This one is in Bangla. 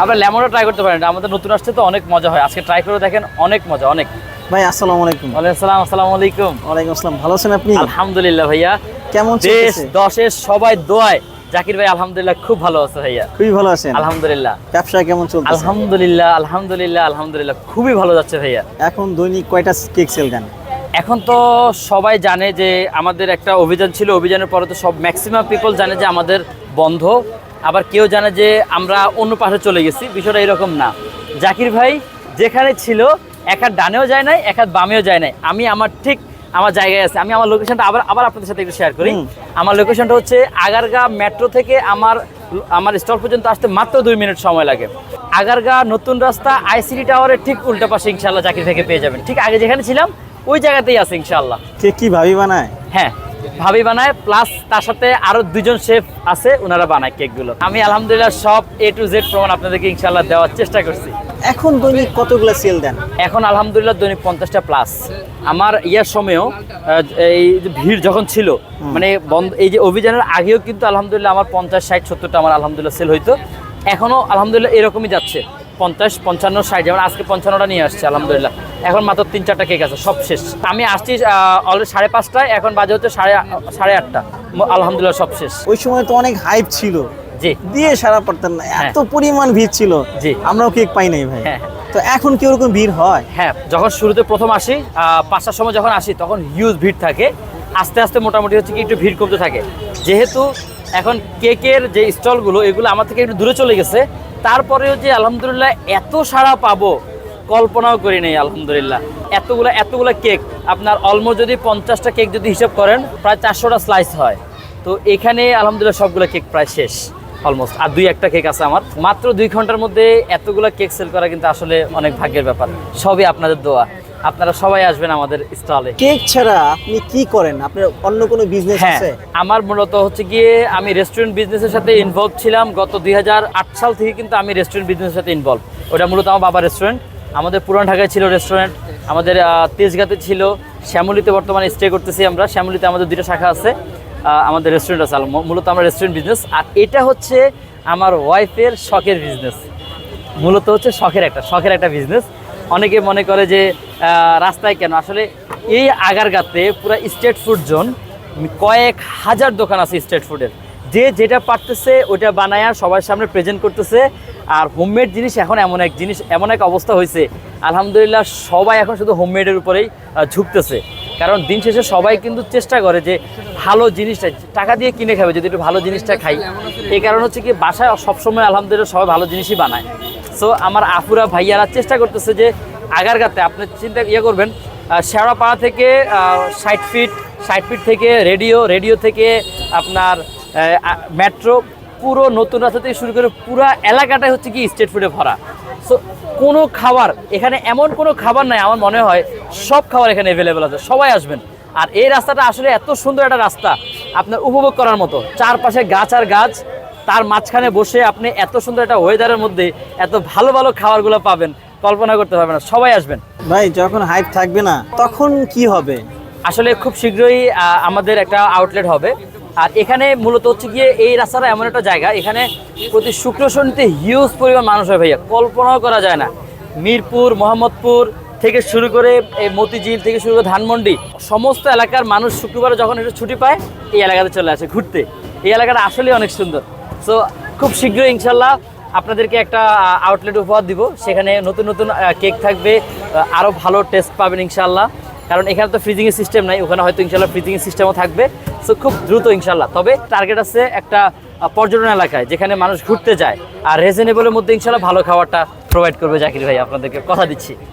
আপনার লেমনও ট্রাই করতে পারেন। আমাদের নতুন আসছে তো অনেক মজা হয়। আজকে ট্রাই করে দেখেন অনেক মজা অনেক। ভাই আসসালামু আলাইকুম। ওয়ালাইকুম আসসালাম আসসালামু আলাইকুম। ওয়ালাইকুম আসসালাম। ভালো আছেন আপনি? আলহামদুলিল্লাহ ভাইয়া। কেমন দেশ দশের সবাই দোয়ায়। জাকির ভাই আলহামদুলিল্লাহ খুব ভালো আছে ভাইয়া। খুবই ভালো আছেন? আলহামদুলিল্লাহ। ব্যবসা কেমন চলছে আলহামদুলিল্লাহ আলহামদুলিল্লাহ আলহামদুলিল্লাহ খুবই ভালো যাচ্ছে ভাইয়া। এখন দৈনিক কয়টা কেক সেল দেন এখন তো সবাই জানে যে আমাদের একটা অভিযান ছিল। অভিযানের পরে তো সব ম্যাক্সিমাম পিপল জানে যে আমাদের বন্ধ। আবার কেউ জানে যে আমরা অন্য পাশে চলে গেছি বিষয়টা এরকম না। জাকির ভাই যেখানে ছিল এক হাত ডানেও যায় নাই এক হাত বামেও যায় নাই। আমি আমার ঠিক আমার জায়গায় আছে। আমি আমার লোকেশনটা আবার আবার আপনাদের সাথে একটু শেয়ার করি। আমার লোকেশনটা হচ্ছে আগারগা মেট্রো থেকে আমার আমার স্টল পর্যন্ত আসতে মাত্র দুই মিনিট সময় লাগে। আগারগা নতুন রাস্তা আইসিডি টাওয়ারের ঠিক উল্টা পাশে ইনশাল্লাহ জাকির ভাইকে পেয়ে যাবেন। ঠিক আগে যেখানে ছিলাম ওই জায়গাতেই আছে ইনশাল্লাহ কেক কি ভাবি বানায়? হ্যাঁ। ভাবি বানায় প্লাস তার সাথে আরও দুজন শেফ আছে ওনারা বানায় কেকগুলো আমি আলহামদুলিল্লাহ সব এ টু জেড প্রমাণ আপনাদেরকে ইনশাল্লাহ দেওয়ার চেষ্টা করছি। এখন দৈনিক কতগুলো সেল দেন? এখন আলহামদুলিল্লাহ দৈনিক পঞ্চাশটা প্লাস আমার ইয়ার সময়ও এই ভিড় যখন ছিল মানে বন্ধ এই যে অভিযানের আগেও কিন্তু আলহামদুলিল্লাহ আমার পঞ্চাশ ষাট সত্তরটা আমার আলহামদুলিল্লাহ সেল হইতো। এখনও আলহামদুলিল্লাহ এরকমই যাচ্ছে। পঞ্চাশ পঞ্চান্ন ষাট যেমন আজকে পঞ্চান্নটা নিয়ে আসছে আলহামদুলিল্লাহ। এখন মাত্র তিন চারটা কেক আছে সব শেষ। আমি আসছি অলরেডি সাড়ে পাঁচটায় এখন বাজে হচ্ছে সাড়ে সাড়ে আটটা। আলহামদুলিল্লাহ সব শেষ। ওই সময় তো অনেক হাইপ ছিল। জি। দিয়ে সারা পারতেন না এত পরিমাণ ভিড় ছিল। জি। আমরাও কেক পাই নাই ভাই। হ্যাঁ। তো এখন কি ওরকম ভিড় হয়? হ্যাঁ যখন শুরুতে প্রথম আসি পাঁচটার সময় যখন আসি তখন হিউজ ভিড় থাকে। আস্তে আস্তে মোটামুটি হচ্ছে কি একটু ভিড় কমতে থাকে। যেহেতু এখন কেকের যে স্টলগুলো এগুলো আমার থেকে একটু দূরে চলে গেছে। তারপরেও যে আলহামদুলিল্লাহ এত সাড়া পাবো, কল্পনাও করি নাই, আলহামদুলিল্লাহ। এতগুলো এতগুলো কেক, আপনার অলমোস্ট যদি পঞ্চাশটা কেক যদি হিসাব করেন, প্রায় চারশোটা স্লাইস হয়। তো এখানে আলহামদুলিল্লাহ সবগুলো কেক প্রায় শেষ অলমোস্ট আর দুই একটা কেক আছে আমার। মাত্র দুই ঘণ্টার মধ্যে এতগুলো কেক সেল করা কিন্তু আসলে অনেক ভাগ্যের ব্যাপার। সবই আপনাদের দোয়া। আপনারা সবাই আসবেন আমাদের স্টলে কেক ছাড়া আপনি কি করেন? আপনার অন্য কোনো বিজনেস হ্যাঁ আছে? আমার মূলত হচ্ছে গিয়ে আমি রেস্টুরেন্ট বিজনেসের সাথে ইনভলভ ছিলাম গত দুই হাজার আট সাল থেকে কিন্তু আমি রেস্টুরেন্ট বিজনেসের সাথে ইনভলভ ওটা মূলত আমার বাবার রেস্টুরেন্ট আমাদের পুরান ঢাকায় ছিল রেস্টুরেন্ট আমাদের তেজগাঁতে ছিল শ্যামলিতে বর্তমানে স্টে করতেছি আমরা। শ্যামলিতে আমাদের দুটো শাখা আছে আমাদের রেস্টুরেন্ট আছে। মূলত আমরা রেস্টুরেন্ট বিজনেস আর এটা হচ্ছে আমার ওয়াইফের শখের বিজনেস মূলত হচ্ছে শখের একটা শখের একটা বিজনেস অনেকে মনে করে যে রাস্তায় কেন? আসলে এই আগারগাতে পুরো স্ট্রিট ফুড জোন কয়েক হাজার দোকান আছে স্ট্রিট ফুডের যে যেটা পারতেছে ওটা বানায়া সবার সামনে প্রেজেন্ট করতেছে। আর হোমমেড জিনিস এখন এমন এক জিনিস, এমন এক অবস্থা হয়েছে। আলহামদুলিল্লাহ, সবাই এখন শুধু হোমমেডের উপরেই ঝুঁকতেছে। কারণ দিন শেষে সবাই কিন্তু চেষ্টা করে যে ভালো জিনিসটা, টাকা দিয়ে কিনে খাবে, যদি একটু ভালো জিনিসটা খাই। এই কারণ হচ্ছে কি, বাসায় সবসময় আলহামদুলিল্লাহ সবাই ভালো জিনিসই বানায়। সো আমার আফুরা ভাইয়ারা চেষ্টা করতেছে যে আগারগাতে আপনি চিন্তা ইয়ে করবেন শেওড়াপাড়া থেকে ষাট ফিট ষাট ফিট থেকে রেডিও রেডিও থেকে আপনার মেট্রো পুরো নতুন রাস্তা থেকে শুরু করে পুরো এলাকাটাই হচ্ছে কি স্ট্রিট ফুডে ভরা। সো কোনো খাবার, এখানে এমন কোনো খাবার নাই আমার মনে হয়, সব খাবার এখানে অ্যাভেলেবেল আছে, সবাই আসবেন। আর এই রাস্তাটা আসলে এত সুন্দর একটা রাস্তা, আপনার উপভোগ করার মতো, চারপাশে গাছ আর গাছ, তার মাঝখানে বসে আপনি এত সুন্দর একটা ওয়েদারের মধ্যে এত ভালো ভালো খাবারগুলো পাবেন। কল্পনা করতে পারবেন না সবাই আসবেন। ভাই যখন হাইপ থাকবে না তখন কি হবে? আসলে খুব শীঘ্রই আমাদের একটা আউটলেট হবে। আর এখানে মূলত হচ্ছে গিয়ে এই রাস্তাটা এমন একটা জায়গা এখানে প্রতি শুক্র শনিতে হিউজ পরিমাণ মানুষ হয় ভাইয়া। কল্পনাও করা যায় না। মিরপুর মোহাম্মদপুর থেকে শুরু করে এই মতিঝিল থেকে শুরু করে ধানমন্ডি সমস্ত এলাকার মানুষ শুক্রবারে যখন একটু ছুটি পায় এই এলাকাতে চলে আসে ঘুরতে। এই এলাকাটা আসলে অনেক সুন্দর। সো খুব শীঘ্রই ইনশাল্লাহ আপনাদেরকে একটা আউটলেট উপহার দিব। সেখানে নতুন নতুন কেক থাকবে আরও ভালো টেস্ট পাবেন ইনশাল্লাহ কারণ এখানে তো ফ্রিজিংয়ের সিস্টেম নাই, ওখানে হয়তো ইনশাল্লাহ ফ্রিজিংয়ের সিস্টেমও থাকবে। সো খুব দ্রুত ইনশাল্লাহ তবে টার্গেট আছে একটা পর্যটন এলাকায়, যেখানে মানুষ ঘুরতে যায়। আর রিজনেবলের মধ্যে ইনশাল্লাহ ভালো খাবারটা প্রোভাইড করবে জাকির ভাই, আপনাদেরকে কথা দিচ্ছি।